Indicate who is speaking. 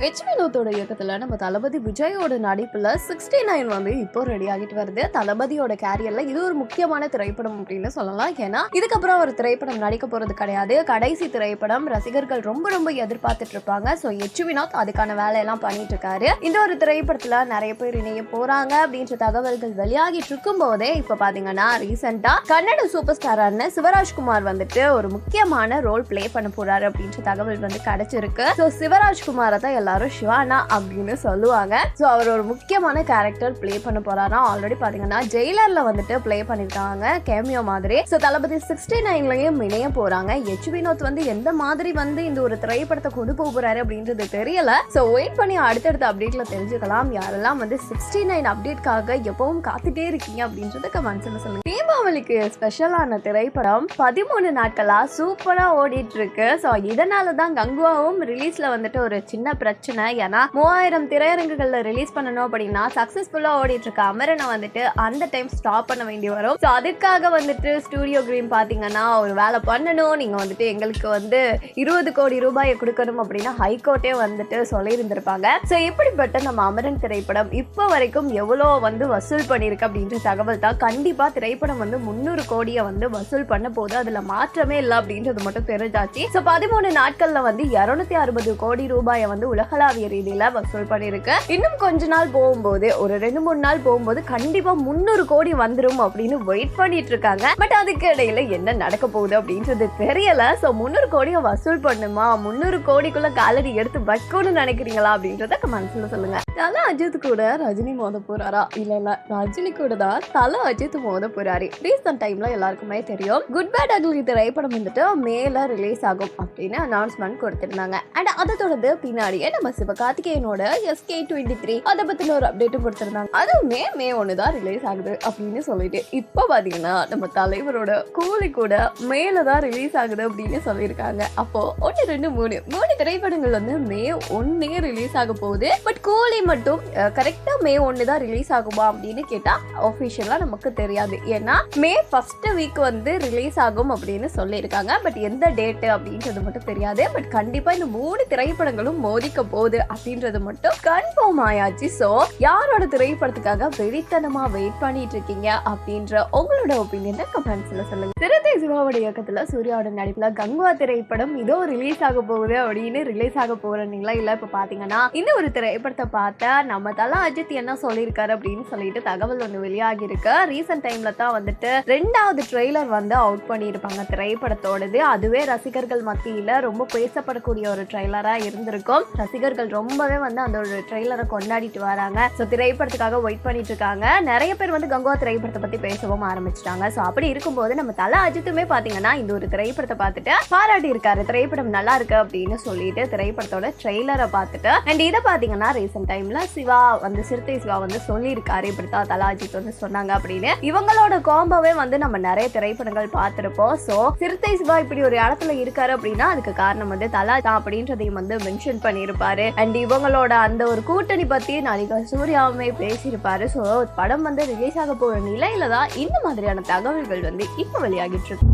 Speaker 1: H வினோத்தோட நம்ம தளபதி விஜயோட நடிப்பில் சிக்ஸ்டி நைன் வந்து இப்போ ரெடி ஆகிட்டு வருது. தளபதியோட கேரியரில் இது ஒரு முக்கியமான திரைப்படம் அப்படின்னு சொல்லலாம். ஏன்னா இதுக்கப்புறம் ஒரு திரைப்படம் நடிக்க போகிறது கிடையாது. கடைசி திரைப்படம் ரசிகர்கள் ரொம்ப ரொம்ப எதிர்பார்த்துட்டு இருப்பாங்க. ஸோ எச் வினோத் அதுக்கான வேலையெல்லாம் பண்ணிட்டு இருக்காரு. இந்த ஒரு திரைப்படத்தில் நிறைய பேர் இணைய போறாங்க அப்படின்ற தகவல்கள் வெளியாகிட்டு இருக்கும் போதே இப்போ பார்த்தீங்கன்னா ரீசெண்டாக கன்னட சூப்பர் ஸ்டாரான சிவராஜ்குமார் வந்துட்டு ஒரு முக்கியமான ரோல் ப்ளே பண்ண போறாரு அப்படின்ற தகவல் வந்து கிடைச்சிருக்கு. ஸோ சிவராஜ்குமாரை தான் எல்லாரும் சிவானா அப்படின்னு சொல்லுவாங்க. ஸோ அவர் ஒரு முக்கியமான கேரக்டர் ப்ளே பண்ண போறாரா? ஆல்ரெடி பாத்தீங்கன்னா ஜெயிலர்ல வந்துட்டு ப்ளே பண்ணிருக்காங்க கேமியோ மாதிரி. ஸோ தளபதி சிக்ஸ்டி நைன்லயும் இணைய போறாங்க. எச் வினோத் வந்து எந்த மாதிரி வந்து இந்த ஒரு திரைப்படத்தை கொண்டு போக போறாரு அப்படின்றது தெரியல. ஸோ வெயிட் பண்ணி அடுத்தடுத்த அப்டேட்ல தெரிஞ்சுக்கலாம். யாரெல்லாம் வந்து சிக்ஸ்டி நைன் அப்டேட்காக எப்பவும் காத்துட்டே இருக்கீங்க அப்படின்றத கமெண்ட்ஸ்ல சொல்லுங்க. தீபாவளிக்கு ஸ்பெஷலான திரைப்படம் பதிமூணு நாட்களா சூப்பரா ஓடிட்டு இருக்கு. ஸோ இதனால தான் கங்குவாவும் ரிலீஸ்ல வந்துட்டு ஒரு சின்ன பிரச்சனை பிரச்சனை. ஏன்னா மூவாயிரம் திரையரங்குகள்ல ரிலீஸ் பண்ணணும் அப்படின்னா சக்சஸ்ஃபுல்லா ஓடிட்டு இருக்க அமரனை வந்துட்டு அந்த டைம் ஸ்டாப் பண்ண வேண்டி வரும். ஸோ அதுக்காக வந்துட்டு ஸ்டூடியோ கிரீன் பாத்தீங்கன்னா ஒரு வேலை பண்ணணும். நீங்க வந்துட்டு எங்களுக்கு வந்து இருபது கோடி ரூபாயை கொடுக்கணும் அப்படின்னா ஹைகோர்ட்டே வந்துட்டு சொல்லியிருந்திருப்பாங்க. ஸோ இப்படிப்பட்ட நம்ம அமரன் திரைப்படம் இப்போ வரைக்கும் எவ்வளோ வந்து வசூல் பண்ணியிருக்கு அப்படின்ற தகவல் தான். கண்டிப்பா திரைப்படம் வந்து முந்நூறு கோடியை வந்து வசூல் பண்ண போது அதுல மாற்றமே இல்லை அப்படின்றது மட்டும் தெரிஞ்சாச்சு. ஸோ பதிமூணு நாட்கள்ல வந்து இரநூத்தி அறுபது கோடி ரூபாயை வந்து உலகளாவிய ரீதியில வசூல் பண்ணியிருக்கு. இன்னும் கொஞ்ச நாள் போகும்போது ஒரு ரெண்டு மூணு நாள் போகும்போது கண்டிப்பா முந்நூறு கோடி வந்துரும் அப்படின்னு வெயிட் பண்ணிட்டு இருக்காங்க. பட் அதுக்கு இடையில என்ன நடக்க போகுது அப்படின்றது தெரியல. ஸோ முந்நூறு கோடியை வசூல் பண்ணுமா? முந்நூறு கோடிக்குள்ள காலடி எடுத்து வைக்கணும்னு நினைக்கிறீங்களா அப்படின்றத மனசில் சொல்லுங்க. தல அஜித் கூட ரஜினி மோத போறாரா? இல்ல இல்ல. ரஜினி கூட தான் தல அஜித் மோத போறாரு. ரீசன்ட் டைம்ல எல்லாருக்குமே தெரியும். குட் பேட் அக்லி திரைப்படம் வந்துட்டு மேல ரிலீஸ் ஆகும் அப்படின்னு அனௌன்ஸ்மெண்ட் கொடுத்திருந்தாங்க. அண்ட் அதை தொடர்ந்து பின்னாடியே நம்ம சிவகார்த்திகேயனோட எஸ்கே டுவெண்ட்டி த்ரீ அதை பத்தின ஒரு அப்டேட்டும் கொடுத்திருந்தாங்க. அதுவுமே மே ஒன்று தான் ரிலீஸ் ஆகுது அப்படின்னு சொல்லிட்டு இப்போ பாத்தீங்கன்னா நம்ம தலைவரோட கூலி கூட மேல தான் ரிலீஸ் ஆகுது அப்படின்னு சொல்லியிருக்காங்க. அப்போ ஒன்று ரெண்டு மூணு மூணு திரைப்படங்கள் வந்து மே ஒன்னே ரிலீஸ் ஆக போகுது. பட் கூலி மட்டும் கரெக்டா மே ஒன்று தான் ரிலீஸ் ஆகுமா அப்படின்னு கேட்டா ஒஃபிஷியலா நமக்கு தெரியாது. ஏன்னா மே ஃபர்ஸ்ட் வீக் வந்து ரிலீஸ் ஆகும் அப்படின்னு சொல்லியிருக்காங்க. பட் எந்த டேட்டு அப்படின்றது மட்டும் தெரியாது. பட் கண்டிப்பா இந்த மூணு திரைப்படங்களும் மோதிக்க போகுது அப்படின்றது மட்டும் கன்ஃபார்ம் ஆயாச்சு. ஸோ யாரோட திரைப்படத்துக்காக வெறித்தனமா வெயிட் பண்ணிட்டு இருக்கீங்க அப்படின்ற உங்களோட ஒப்பீனியனை கமெண்ட்ஸ்ல சொல்லுங்க. சிறுத்தை சிவாவோட இயக்கத்துல சூர்யாவோட நடிப்புல கங்குவா திரைப்படம் இதோ ரிலீஸ் ஆக போகுது அப்படின்னு ரிலீஸ் ஆக போகிறீங்களா இல்ல இப்ப பாத்தீங்கன்னா இந்த ஒரு திரைப்படத்தை பார்த்து நம்ம தலா அஜித் என்ன சொல்லியிருக்காரு அப்படின்னு சொல்லிட்டு தகவல் ஒன்று வெளியாகியிருக்கு. ரீசெண்ட் டைமில் தான் வந்துட்டு ரெண்டாவது ட்ரெய்லர் வந்து அவுட் பண்ணியிருப்பாங்க திரைப்படத்தோடது. அதுவே ரசிகர்கள் மத்தியில் ரொம்ப பேசப்படக்கூடிய ஒரு ட்ரெய்லராக இருந்திருக்கும். ரசிகர்கள் ரொம்பவே வந்து அந்த ஒரு ட்ரெய்லரை கொண்டாடிட்டு வராங்க. ஸோ திரைப்படத்துக்காக வெயிட் பண்ணிட்டு இருக்காங்க. நிறைய பேர் வந்து கங்கோ திரைப்படத்தை பற்றி பேசவும் ஆரம்பிச்சிட்டாங்க. ஸோ அப்படி இருக்கும்போது நம்ம தல அஜித்துமே பார்த்தீங்கன்னா இந்த ஒரு திரைப்படத்தை பார்த்துட்டு பாராட்டி இருக்காரு. திரைப்படம் நல்லா இருக்கு அப்படின்னு சொல்லிட்டு திரைப்படத்தோட ட்ரெய்லரை பார்த்துட்டு அண்ட் இதை பார்த்தீங்கன்னா ரீசெண்ட் டைம் டைம்ல சிவா வந்து சிறுத்தை சிவா வந்து சொல்லியிருக்காரு. இப்படித்தான் தலாஜித் வந்து சொன்னாங்க அப்படின்னு. இவங்களோட காம்போவே வந்து நம்ம நிறைய திரைப்படங்கள் பார்த்திருப்போம். ஸோ சிறுத்தை சிவா இப்படி ஒரு இடத்துல இருக்காரு அப்படின்னா அதுக்கு காரணம் வந்து தலா தான் அப்படின்றதையும் வந்து மென்ஷன் பண்ணியிருப்பாரு. அண்ட் இவங்களோட அந்த ஒரு கூட்டணி பத்தி நடிகர் சூர்யாவுமே பேசியிருப்பாரு. ஸோ படம் வந்து ரிலீஸ் ஆக போற நிலையில தான் இந்த மாதிரியான தகவல்கள் வந்து இப்போ வெளியாகிட்டு இருக்கு.